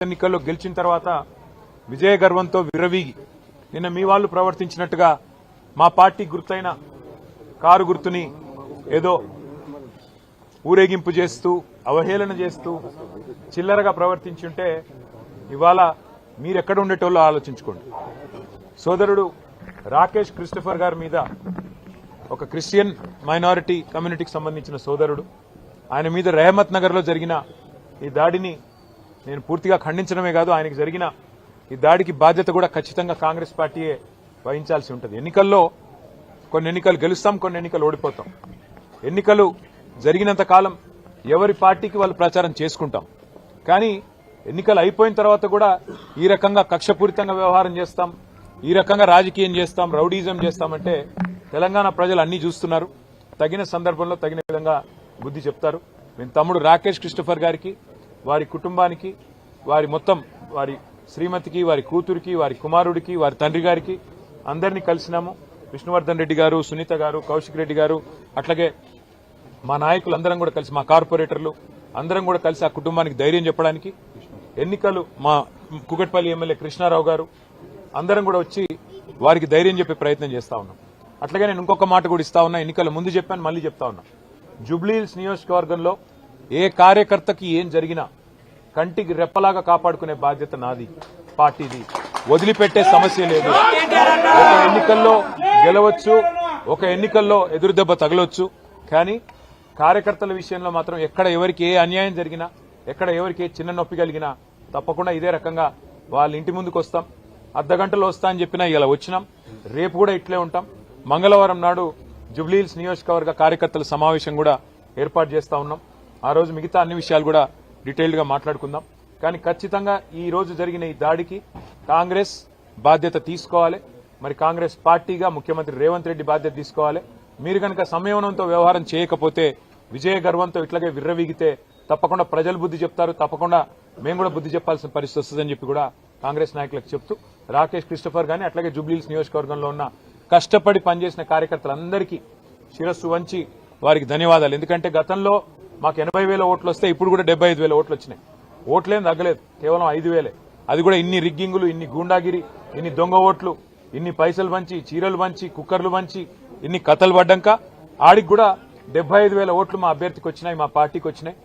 ఎన్నికల్లో గెలిచిన తర్వాత విజయ గర్వంతో విరవీగి నిన్న మీ వాళ్ళు ప్రవర్తించినట్టుగా మా పార్టీ గుర్తైన కారు గుర్తుని ఏదో ఊరేగింపు చేస్తూ అవహేళన చేస్తూ చిల్లరగా ప్రవర్తించుంటే ఇవాళ మీరెక్కడ ఉండేటోళ్ళు ఆలోచించుకోండి. సోదరుడు రాకేష్ క్రిస్టఫర్ గారి మీద ఒక క్రిస్టియన్ మైనారిటీ కమ్యూనిటీకి సంబంధించిన సోదరుడు ఆయన మీద రెహమత్ నగర్లో జరిగిన ఈ దాడిని నేను పూర్తిగా ఖండించడమే కాదు ఆయనకు జరిగిన ఈ దాడికి బాధ్యత కూడా ఖచ్చితంగా కాంగ్రెస్ పార్టీయే వహించాల్సి ఉంటుంది. ఎన్నికల్లో కొన్ని ఎన్నికలు గెలుస్తాం కొన్ని ఎన్నికలు ఓడిపోతాం. ఎన్నికలు జరిగినంత కాలం ఎవరి పార్టీకి వాళ్ళు ప్రచారం చేసుకుంటాం. కానీ ఎన్నికలు అయిపోయిన తర్వాత కూడా ఈ రకంగా కక్షపూరితంగా వ్యవహారం చేస్తాం ఈ రకంగా రాజకీయం చేస్తాం రౌడీజం చేస్తామంటే తెలంగాణ ప్రజలు అన్నీ చూస్తున్నారు. తగిన సందర్భంలో తగిన విధంగా బుద్ధి చెప్తారు. మేము తమ్ముడు రాకేష్ క్రిస్టఫర్ గారికి వారి కుటుంబానికి వారి మొత్తం వారి శ్రీమతికి వారి కూతురికి వారి కుమారుడికి వారి తండ్రి గారికి అందరినీ కలిసినాము. విష్ణువర్ధన్ రెడ్డి గారు సునీత గారు కౌశిక్ రెడ్డి గారు అట్లాగే మా నాయకులు అందరం కూడా కలిసి మా కార్పొరేటర్లు అందరం కూడా కలిసి ఆ కుటుంబానికి ధైర్యం చెప్పడానికి ఎన్నికలు మా కుకట్పల్లి ఎమ్మెల్యే కృష్ణారావు గారు అందరం కూడా వచ్చి వారికి ధైర్యం చెప్పే ప్రయత్నం చేస్తా ఉన్నాం. అట్లాగే నేను ఇంకొక మాట కూడా ఇస్తా ఉన్నా ఎన్నికల ముందు చెప్పాను మళ్ళీ చెప్తా ఉన్నా. జూబ్లీహిల్స్ నియోజకవర్గంలో ఏ కార్యకర్తకి ఏం జరిగినా కంటికి రెప్పలాగా కాపాడుకునే బాధ్యత నాది పార్టీది. వదిలిపెట్టే సమస్య లేదు. ఒక ఎన్నికల్లో గెలవచ్చు ఒక ఎన్నికల్లో ఎదురు దెబ్బ తగలొచ్చు. కానీ కార్యకర్తల విషయంలో మాత్రం ఎక్కడ ఎవరికి ఏ అన్యాయం జరిగినా ఎక్కడ ఎవరికి ఏ చిన్న నొప్పి కలిగినా తప్పకుండా ఇదే రకంగా వాళ్ళ ఇంటి ముందుకు వస్తాం. అర్ధ గంటలో వస్తా అని చెప్పినా ఇలా వచ్చినాం. రేపు కూడా ఇట్లే ఉంటాం. మంగళవారం నాడు జుబ్లీహిల్స్ నియోజకవర్గ కార్యకర్తల సమావేశం కూడా ఏర్పాటు చేస్తా ఉన్నాం. ఆ రోజు మిగతా అన్ని విషయాలు కూడా డీటెయిల్డ్గా మాట్లాడుకుందాం. కానీ ఖచ్చితంగా ఈ రోజు జరిగిన ఈ దాడికి కాంగ్రెస్ బాధ్యత తీసుకోవాలి. మరి కాంగ్రెస్ పార్టీగా ముఖ్యమంత్రి రేవంత్ రెడ్డి బాధ్యత తీసుకోవాలి. మీరు కనుక సంయమనంతో వ్యవహారం చేయకపోతే విజయ గర్వంతో ఇట్లాగే విర్రవీగితే తప్పకుండా ప్రజలు బుద్ధి చెప్తారు. తప్పకుండా మేము కూడా బుద్ధి చెప్పాల్సిన పరిస్థితి వస్తుందని చెప్పి కూడా కాంగ్రెస్ నాయకులకు చెప్తూ రాకేష్ క్రిస్టఫర్ గాని అట్లాగే జూబ్లీహిల్స్ నియోజకవర్గంలో ఉన్న కష్టపడి పనిచేసిన కార్యకర్తలందరికీ శిరస్సు వంచి వారికి ధన్యవాదాలు. ఎందుకంటే గతంలో మాకు ఎనభై వేల ఓట్లు వస్తే ఇప్పుడు కూడా డెబ్బై ఐదు వేల ఓట్లు వచ్చినాయి. ఓట్లేం తగ్గలేదు. కేవలం ఐదు వేలే. అది కూడా ఇన్ని రిగ్గింగులు ఇన్ని గూండాగిరి ఇన్ని దొంగ ఓట్లు ఇన్ని పైసలు పంచి చీరలు పంచి కుక్కర్లు పంచి ఇన్ని కథలు పడ్డాక ఆడికి కూడా డెబ్బై ఐదు వేల ఓట్లు మా అభ్యర్థికి వచ్చినాయి మా పార్టీకి వచ్చినాయి.